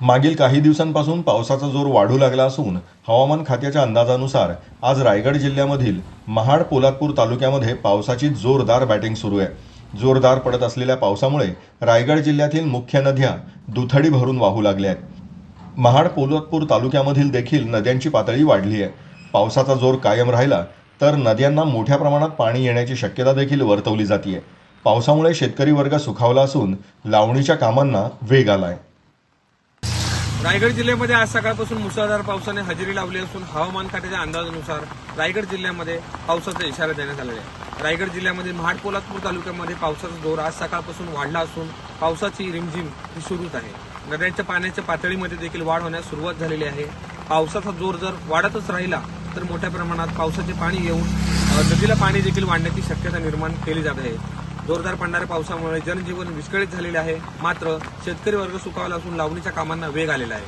मागील काही दिवसांपासून पावसाचा जोर वाढू लागला असून हवामान खात्याच्या अंदाजानुसार आज रायगड जिल्ह्यामधील महाड पोलादपूर तालुक्यामध्ये पावसाची जोरदार बॅटिंग सुरू आहे. जोरदार पडत असलेल्या पावसामुळे रायगड जिल्ह्यातील मुख्य नद्या दुथडी भरून वाहू लागल्या आहेत. महाड पोलादपूर तालुक्यामधील देखील नद्यांची पातळी वाढली आहे. पावसाचा जोर कायम राहिला तर नद्यांना मोठ्या प्रमाणात पाणी येण्याची शक्यता देखील वर्तवली जाते पावसामुळे शेतकरी वर्ग सुखावला असून लावणीच्या कामांना वेग आला आहे रायगड जिल्ह्यामध्ये आज सकाळपासून मुसळधार पावसाने हजेरी लावली असून हवामान खात्याच्या अंदाजानुसार रायगड जिल्ह्यामध्ये पावसाचा इशारा देण्यात आलेला आहे. रायगड जिल्ह्यामध्ये महाड पोलादपूर तालुक्यामध्ये पावसाचा जोर आज सकाळपासून वाढला असून पावसाची रिमझिम ही सुरूच आहे. नद्यांच्या पाण्याच्या पातळीमध्ये देखील वाढ होण्यास सुरुवात झालेली आहे. पावसाचा जोर जर वाढतच राहिला तर मोठ्या प्रमाणात पावसाचे पाणी येऊन नदीला पाणी देखील वाढण्याची शक्यता निर्माण केली जात आहे. जोरदार पडणाऱ्या पावसामुळे जनजीवन विस्कळीत झालेले आहे. मात्र शेतकरी वर्ग सुखावला असून लावणीच्या कामांना वेग आलेला आहे.